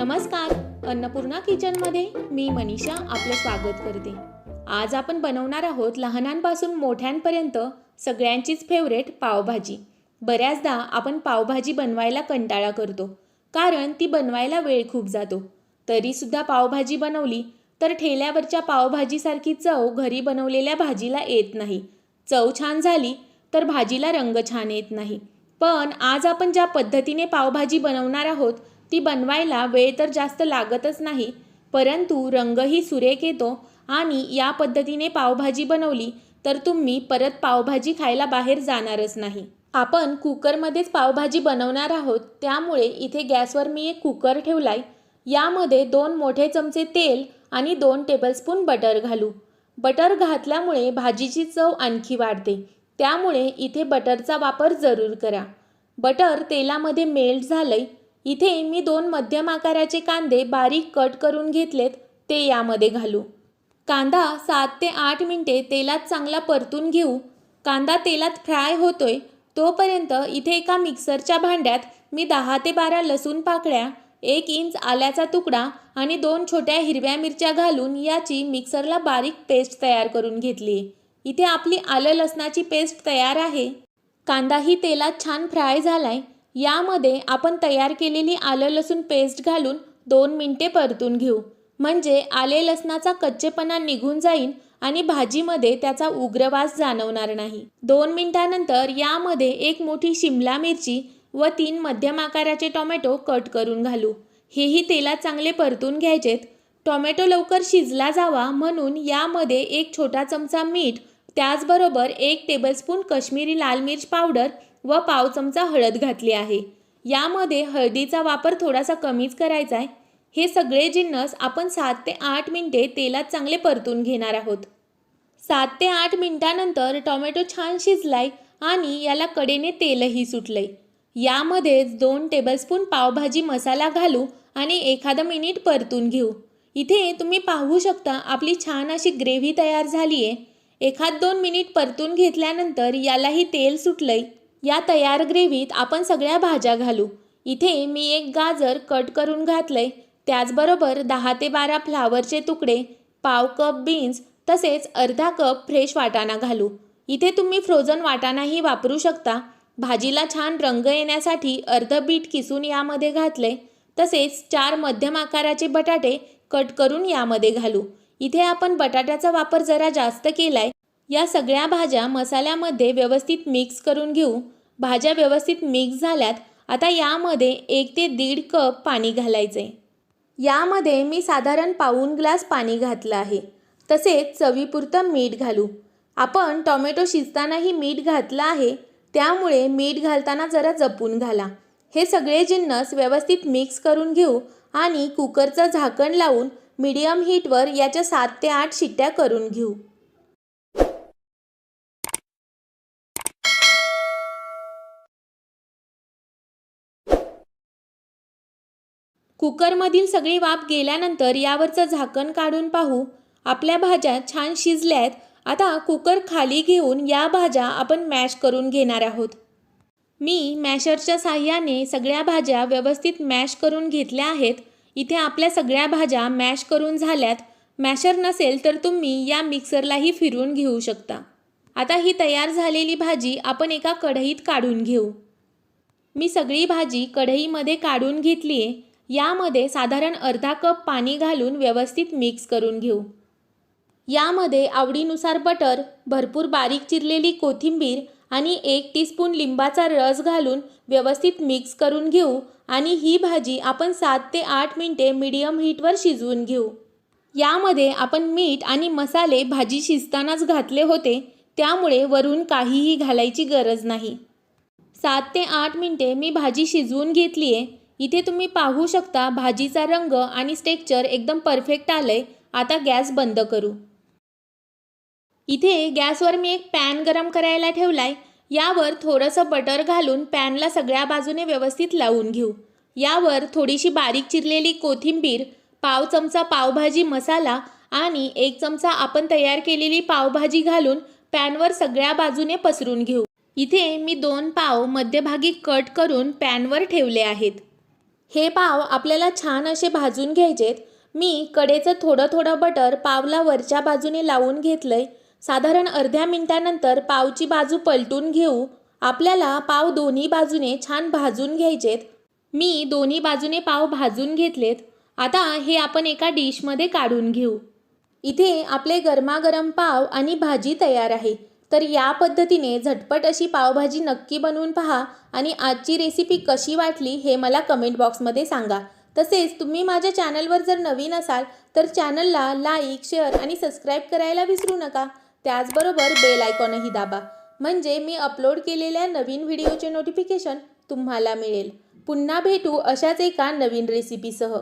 नमस्कार अन्नपूर्णा किचनमध्ये मी मनीषा आपलं स्वागत करते. आज आपण बनवणार आहोत लहानांपासून मोठ्यांपर्यंत सगळ्यांचीच फेवरेट पावभाजी. बऱ्याचदा आपण पावभाजी बनवायला कंटाळा करतो कारण ती बनवायला वेळ खूप जातो. तरीसुद्धा पावभाजी बनवली तर ठेल्यावरच्या पावभाजीसारखी चव घरी बनवलेल्या भाजीला येत नाही. चव छान झाली तर भाजीला रंग छान येत नाही. पण आज आपण ज्या पद्धतीने पावभाजी बनवणार आहोत ती बनवायला वेळ तर जास्त लागतच नाही. परंतु रंगही सुरेख येतो आणि या पद्धतीने पावभाजी बनवली तर तुम्ही परत पावभाजी खायला बाहेर जाणारच नाही. आपण कुकरमध्येच पावभाजी बनवणार आहोत त्यामुळे इथे गॅसवर मी एक कुकर ठेवलाय. यामध्ये दोन मोठे चमचे तेल आणि दोन टेबलस्पून बटर घालू. बटर घातल्यामुळे भाजीची चव आणखी वाढते. त्यामुळे इथे बटरचा वापर जरूर करा. बटर तेलामध्ये मेल्ट झालंय इथे मी दोन मध्यम आकाराचे कांदे बारीक कट करून घेतलेत ते यामध्ये घालू. कांदा सात ते आठ मिनटे तेलात चांगला परतून घेऊ. कांदा तेलात फ्राय होतोय तोपर्यंत इथे एका मिक्सरच्या भांड्यात मी दहा ते बारा लसूण पाकळ्या एक इंच आल्याचा तुकडा आणि दोन छोट्या हिरव्या मिरच्या घालून याची मिक्सरला बारीक पेस्ट तयार करून घेतली. आहे इथे आपली आलं लसणाची पेस्ट तयार आहे. कांदाही तेलात छान फ्राय झालाय यामध्ये आपण तयार केलेली आलं लसूण पेस्ट घालून दोन मिनटे परतून घेऊ. म्हणजे आले लसणाचा कच्चेपणा निघून जाईल आणि भाजीमध्ये त्याचा उग्रवास जाणवणार नाही. दोन मिनिटानंतर यामध्ये एक मोठी शिमला मिरची व तीन मध्यम आकाराचे टोमॅटो कट करून घालू. हेही तेलात चांगले परतून घ्यायचेत. टोमॅटो लवकर शिजला जावा म्हणून यामध्ये एक छोटा चमचा मीठ त्याचबरोबर एक टेबलस्पून कश्मीरी लाल मिर्च पावडर व पाव चमचा हळद घातली आहे. यामध्ये हळदीचा वापर थोडासा कमीच करायचा आहे. हे सगळे जिन्नस आपण सात ते आठ मिनटे तेलात चांगले परतून घेणार आहोत. सात ते आठ मिनटानंतर टोमॅटो छान शिजलाय आणि याला कडेने तेलही सुटलंय. यामध्येच दोन टेबलस्पून पावभाजी मसाला घालू आणि एखादं मिनिट परतून घेऊ. इथे तुम्ही पाहू शकता आपली छान अशी ग्रेव्ही तयार झाली आहे एखाद दोन मिनिट परतून घेतल्यानंतर यालाही तेल सुटलंय. या तयार ग्रेव्हीत आपण सगळ्या भाज्या घालू. इथे मी एक गाजर कट करून घातलंय. त्याचबरोबर दहा ते बारा फ्लावरचे तुकडे पाव कप बीन्स तसेच अर्धा कप फ्रेश वाटाणा घालू. इथे तुम्ही फ्रोझन वाटाणाही वापरू शकता. भाजीला छान रंग येण्यासाठी अर्ध बीट किसून यामध्ये घातले तसेच चार मध्यम आकाराचे बटाटे कट करून यामध्ये घालू. इथे आपण बटाट्याचा वापर जरा जास्त केलाय. या सगळ्या भाज्या मसाल्यामध्ये व्यवस्थित मिक्स करून घेऊ. भाज्या व्यवस्थित मिक्स झाल्यात आता यामध्ये एक ते दीड कप पाणी घालायचे. यामध्ये मी साधारण पाऊण ग्लास पाणी घातलं आहे. तसेच चवीपुरतं मीठ घालू. आपण टोमॅटो शिजतानाही मीठ घातलं आहे त्यामुळे मीठ घालताना जरा जपून घाला. हे सगळे जिन्नस व्यवस्थित मिक्स करून घेऊ आणि कुकरचं झाकण लावून मीडियम हीटवर याच्या सात ते आठ शिट्ट्या करून घेऊ. कुकरमधील सगळी वाफ गेल्यानंतर यावरचं झाकण काढून पाहू. आपल्या भाज्या छान शिजल्यात. आता कुकर खाली घेऊन या भाज्या आपण मॅश करून घेणार आहोत. मी मॅशरच्या साह्याने सगळ्या भाज्या व्यवस्थित मॅश करून घेतल्या आहेत. इथे आपल्या सगळ्या भाज्या मॅश करून झाल्यात. मॅशर नसेल तर तुम्ही या मिक्सरलाही फिरून घेऊ शकता. आता ही तयार झालेली भाजी आपण एका कढईत काढून घेऊ. मी सगळी भाजी कढईमध्ये काढून घेतली आहे यामध्ये साधारण अर्धा कप पाणी घालून व्यवस्थित मिक्स करून घेऊ. यामध्ये आवडीनुसार बटर भरपूर बारीक चिरलेली कोथिंबीर आणि एक टीस्पून लिंबाचा रस घालून व्यवस्थित मिक्स करून घेऊ आणि ही भाजी आपण सात ते आठ मिनटे मीडियम हीटवर शिजवून घेऊ. यामध्ये आपण मीठ आणि मसाले भाजी शिजतानाच घातले होते त्यामुळे वरून काहीही घालायची गरज नाही. सात ते आठ मिनटे मी भाजी शिजवून घेतली आहे इथे तुम्ही पाहू शकता भाजीचा रंग आणि स्टेक्चर एकदम परफेक्ट आलंय. आता गॅस बंद करू. इथे गॅसवर मी एक पॅन गरम करायला ठेवलाय. यावर थोडंसं बटर घालून पॅनला सगळ्या बाजूने व्यवस्थित लावून घेऊ. यावर थोडीशी बारीक चिरलेली कोथिंबीर पाव चमचा पावभाजी मसाला आणि एक चमचा आपण तयार केलेली पावभाजी घालून पॅनवर सगळ्या बाजूने पसरून घेऊ. इथे मी दोन पाव मध्यभागी कट करून पॅनवर ठेवले आहेत. हे पाव आपल्याला छान असे भाजून घ्यायचेत. मी कडेचं थोडं थोडं बटर पावला वरच्या बाजूने लावून घेतलंय. साधारण अर्ध्या मिनिटानंतर पावची बाजू पलटून घेऊ. आपल्याला पाव दोन्ही बाजूने छान भाजून घ्यायचेत. मी दोन्ही बाजूने पाव भाजून घेतलेत. आता हे आपण एका डिशमध्ये काढून घेऊ. इथे आपले गरमागरम पाव आणि भाजी तयार आहे. तर या पद्धतीने झटपट अशी पावभाजी नक्की बनवून पहा आणि आजची रेसिपी कशी वाटली हे मला कमेंट बॉक्समध्ये सांगा. तसेच तुम्ही माझ्या चॅनलवर जर नवीन असाल तर चॅनलला लाईक शेअर आणि सबस्क्राईब करायला विसरू नका. त्याचबरोबर बेल आयकॉनही दाबा. म्हणजे मी अपलोड केलेल्या नवीन व्हिडिओचे नोटिफिकेशन तुम्हाला मिळेल. पुन्हा भेटू अशाच एका नवीन रेसिपीसह